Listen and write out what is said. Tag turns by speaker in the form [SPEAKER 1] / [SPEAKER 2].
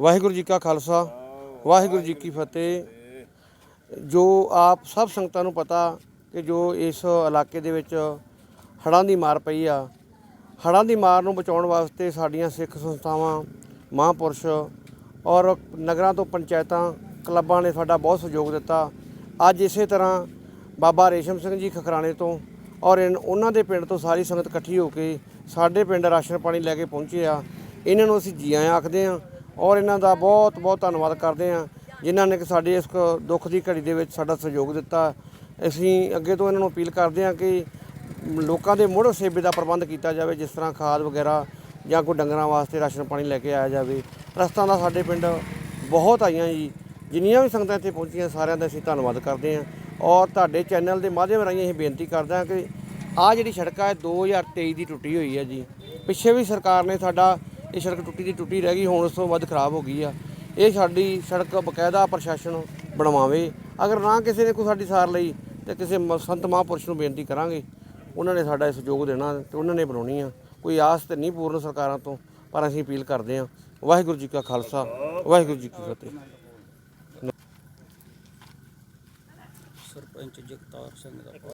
[SPEAKER 1] ਵਾਹਿਗੁਰੂ ਜੀ ਕਾ ਖਾਲਸਾ, ਵਾਹਿਗੁਰੂ ਜੀ ਕੀ ਫਤਿਹ। ਜੋ ਆਪ ਸਭ ਸੰਗਤਾਂ ਨੂੰ ਪਤਾ ਕਿ ਜੋ ਇਸ ਇਲਾਕੇ ਦੇ ਵਿੱਚ ਹੜ੍ਹਾਂ ਦੀ ਮਾਰ ਪਈ ਆ, ਹੜ੍ਹਾਂ ਦੀ ਮਾਰ ਨੂੰ ਬਚਾਉਣ ਵਾਸਤੇ ਸਾਡੀਆਂ ਸਿੱਖ ਸੰਸਥਾਵਾਂ, ਮਹਾਂਪੁਰਸ਼ ਔਰ ਨਗਰਾਂ ਤੋਂ ਪੰਚਾਇਤਾਂ, ਕਲੱਬਾਂ ਨੇ ਸਾਡਾ ਬਹੁਤ ਸਹਿਯੋਗ ਦਿੱਤਾ। ਅੱਜ ਇਸੇ ਤਰ੍ਹਾਂ ਬਾਬਾ ਰੇਸ਼ਮ ਸਿੰਘ ਜੀ ਖਖਰਾਣੇ ਤੋਂ ਔਰ ਇਨ- ਉਹਨਾਂ ਦੇ ਪਿੰਡ ਤੋਂ ਸਾਰੀ ਸੰਗਤ ਇਕੱਠੀ ਹੋ ਕੇ ਸਾਡੇ ਪਿੰਡ ਰਾਸ਼ਨ ਪਾਣੀ ਲੈ ਕੇ ਪਹੁੰਚੇ ਆ। ਇਹਨਾਂ ਨੂੰ ਅਸੀਂ ਜੀ ਆਇਆਂ ਆਖਦੇ ਆ ਔਰ ਇਹਨਾਂ ਦਾ ਬਹੁਤ ਬਹੁਤ ਧੰਨਵਾਦ ਕਰਦੇ ਹਾਂ ਜਿਨ੍ਹਾਂ ਨੇ ਕਿ ਸਾਡੇ ਇਸ ਕ- ਦੁੱਖ ਦੀ ਘੜੀ ਦੇ ਵਿੱਚ ਸਾਡਾ ਸਹਿਯੋਗ ਦਿੱਤਾ। ਅਸੀਂ ਅੱਗੇ ਤੋਂ ਇਹਨਾਂ ਨੂੰ ਅਪੀਲ ਕਰਦੇ ਹਾਂ ਕਿ ਲੋਕਾਂ ਦੇ ਮੁੜ ਸੇਵੇ ਦਾ ਪ੍ਰਬੰਧ ਕੀਤਾ ਜਾਵੇ, ਜਿਸ ਤਰ੍ਹਾਂ ਖਾਦ ਵਗੈਰਾ ਜਾਂ ਕੋਈ ਡੰਗਰਾਂ ਵਾਸਤੇ ਰਾਸ਼ਨ ਪਾਣੀ ਲੈ ਕੇ ਆਇਆ ਜਾਵੇ। ਰਸਤਾ ਦਾ ਸਾਡੇ ਪਿੰਡ ਬਹੁਤ ਆਈਆਂ ਜੀ, ਜਿੰਨੀਆਂ ਵੀ ਸੰਗਤਾਂ ਇੱਥੇ ਪਹੁੰਚੀਆਂ ਸਾਰਿਆਂ ਦਾ ਅਸੀਂ ਧੰਨਵਾਦ ਕਰਦੇ ਹਾਂ। ਔਰ ਤੁਹਾਡੇ ਚੈਨਲ ਦੇ ਮਾਧਿਅਮ ਰਾਹੀਂ ਇਹ ਬੇਨਤੀ ਕਰਦਾ ਹਾਂ ਕਿ ਆਹ ਜਿਹੜੀ ਸੜਕ ਹੈ 2023 ਦੀ ਟੁੱਟੀ ਹੋਈ ਹੈ ਜੀ। ਪਿੱਛੇ ਵੀ ਸਰਕਾਰ ਨੇ ਸਾਡਾ ਇਹ ਸੜਕ ਟੁੱਟੀ ਦੀ ਟੁੱਟੀ ਰਹਿ ਗਈ, ਹੁਣ ਉਸ ਤੋਂ ਵੱਧ ਖਰਾਬ ਹੋ ਗਈ ਆ। ਇਹ ਸਾਡੀ ਸੜਕ ਬਕਾਇਦਾ ਪ੍ਰਸ਼ਾਸਨ ਬਣਵਾਵੇ। ਅਗਰ ਨਾ ਕਿਸੇ ਨੇ ਕੋਈ ਸਾਡੀ ਸਾਰ ਲਈ, ਤੇ ਕਿਸੇ ਸੰਤ ਮਹਾਂਪੁਰਸ਼ ਨੂੰ ਬੇਨਤੀ ਕਰਾਂਗੇ। ਉਹਨਾਂ ਨੇ ਸਾਡਾ ਸਹਿਯੋਗ ਦੇਣਾ ਤੇ ਉਹਨਾਂ ਨੇ ਬਣਾਉਣੀ ਆ। ਕੋਈ ਆਸ ਤੇ ਨਹੀਂ ਪੂਰਨ ਸਰਕਾਰਾਂ ਤੋਂ, ਪਰ ਅਸੀਂ ਅਪੀਲ ਕਰਦੇ ਹਾਂ ਵਾਹਿਗੁਰੂ ਜੀ ਕਾ ਖਾਲਸਾ, ਵਾਹਿਗੁਰੂ ਜੀ ਕੀ ਫਤਿਹ।
[SPEAKER 2] ਸਰਪੰਚ ਜਗਤਾਰ ਸਿੰਘ ਦਾ